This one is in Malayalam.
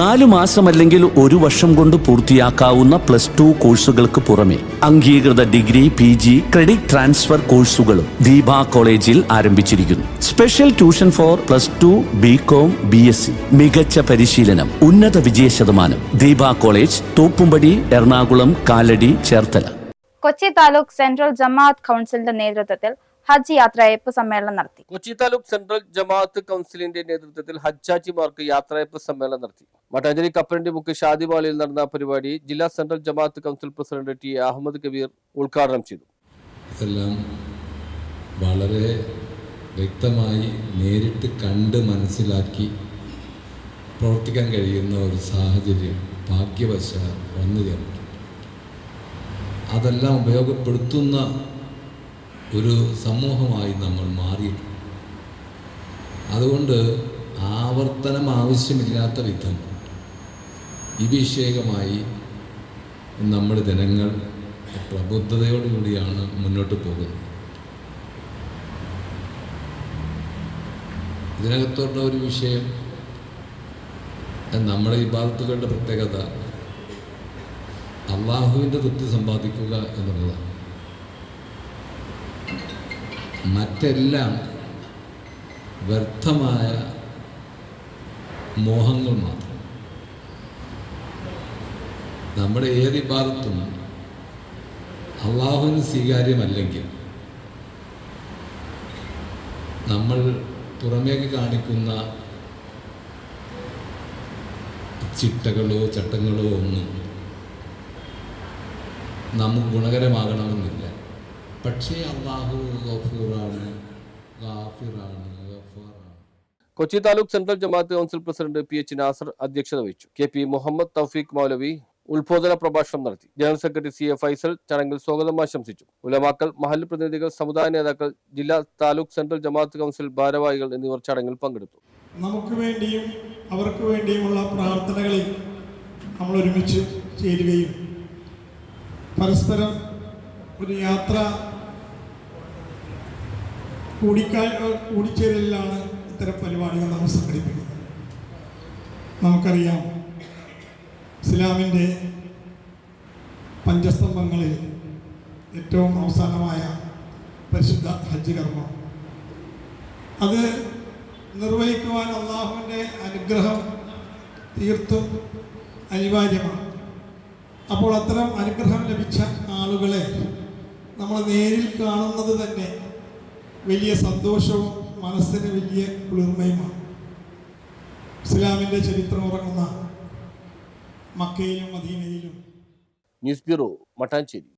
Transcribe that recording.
നാലു മാസമല്ലെങ്കിൽ ഒരു വർഷം കൊണ്ട് പൂർത്തിയാക്കാവുന്ന പ്ലസ് ടു കോഴ്സുകൾക്ക് പുറമെ അംഗീകൃത degree P G credit transfer കോഴ്സുകളും ദീപ കോളേജിൽ ആരംഭിച്ചിരിക്കുന്നു. Special tuition for plus two B com B S C. മികച്ച പരിശീലനം ഉന്നത വിജയ ശതമാനം. ദീപ കോളേജ് തോപ്പുംപടി എറണാകുളം കാലടി ചേർത്തല. കൊച്ചി താലൂക്ക് സെൻട്രൽ ജമാഅത്ത് കൗൺസിലിന്റെ നേതൃത്വത്തിൽ ഹജ്ജ് യാത്രയയപ്പ് സമ്മേളനം നടത്തി. കൊച്ചി താലൂക്ക് സെൻട്രൽ ജമാഅത്ത് കൗൺസിലിന്റെ നേതൃത്വത്തിൽ ഹജ്ജാജിമാർക്ക് യാത്രയപ്പ് സമ്മേളനം നടത്തി. മട്ടാഞ്ചേരി കപ്പലിന്റെ മുക്ക് ഷാദിബാളിയിൽ നടന്ന പരിപാടി ജില്ലാ central Jamaat council president T Ahammad Kabeer ഉദ്ഘാടനം ചെയ്തു. ഇതെല്ലാം വളരെ വ്യക്തമായി നേരിട്ട് കണ്ട് മനസ്സിലാക്കി പ്രവർത്തിക്കാൻ കഴിയുന്ന ഒരു സാഹചര്യം ഭാഗ്യവശാൽ വന്നു ചേർന്നു അതെല്ലാം ഉപയോഗപ്പെടുത്തുന്ന ഒരു സമൂഹമായി നമ്മൾ മാറിയിട്ടുണ്ട്. അതുകൊണ്ട് ആവർത്തനം ആവശ്യമില്ലാത്ത വിധം ഈ നമ്മുടെ ജനങ്ങൾ പ്രബുദ്ധതയോടുകൂടിയാണ് മുന്നോട്ട് പോകുന്നത്. ഇതിനകത്തുള്ള ഒരു വിഷയം നമ്മുടെ വിഭാഗത്തുകളുടെ പ്രത്യേകത അള്ളാഹുവിന്റെ തൃപ്തി സമ്പാദിക്കുക എന്നുള്ളതാണ്. മറ്റെല്ലാം വ്യർത്ഥമായ മോഹങ്ങൾ മാത്രം. നമ്മുടെ ഏത് വിഭാഗത്തും അള്ളാഹുവിന് സ്വീകാര്യമല്ലെങ്കിൽ നമ്മൾ പുറമേക്ക് കാണിക്കുന്ന ചിട്ടകളോ ചട്ടങ്ങളോ ഒന്നും നമുക്ക് ഗുണകരമാകണമെന്നില്ല. പക്ഷേ അള്ളാഹു ഗഫൂറാണ് ഗാഫിറാണ് Kochi taluk central Jamaat council president P H Nasar അധ്യക്ഷത വഹിച്ചു. കെ പി മുഹമ്മദ് തൗഫീഖ് മൗലവി ഉദ്ബോധന പ്രഭാഷണം നടത്തി. General secretary C A Faisal ചടങ്ങിൽ സ്വാഗതം ആശംസിച്ചു. ഉലമാക്കൾ മഹല്ല് പ്രതിനിധികൾ സമുദായ നേതാക്കൾ ജില്ലാ താലൂക്ക് സെൻട്രൽ ജമാഅത്ത് കൗൺസിൽ ഭാരവാഹികൾ എന്നിവർ ചടങ്ങിൽ പങ്കെടുത്തു. നമുക്ക് വേണ്ടിയും അവർക്ക് വേണ്ടിയുമുള്ള പ്രാർത്ഥനകളിൽ നമ്മൾ ഒരുമിച്ച് ചേരുകയും പരസ്പരം ഒരു യാത്ര കൂടിക്കാ കൂടിച്ചേരലിലാണ് ഇത്തരം പരിപാടികൾ നമ്മൾ സംഘടിപ്പിക്കുന്നത്. നമുക്കറിയാം ഇസ്ലാമിന്റെ പഞ്ചസ്തംഭങ്ങളിൽ ഏറ്റവും അവസാനമായ പരിശുദ്ധ ഹജ്ജ് കർമ്മം. അത് നിർവഹിക്കുവാൻ അള്ളാഹുവിന്റെ അനുഗ്രഹം തീർത്തും അനിവാര്യമാണ്. അപ്പോൾ അത്തരം അനുഗ്രഹം ലഭിച്ച ആളുകളെ നമ്മൾ നേരിൽ കാണുന്നത് തന്നെ വലിയ സന്തോഷവും മനസ്സിന് വലിയ കുളിർമയുമാണ്. ഇസ്ലാമിന്റെ ചരിത്രം ഉറങ്ങുന്ന മക്കയിലും മദീനയിലും. News bureau Mattancherry.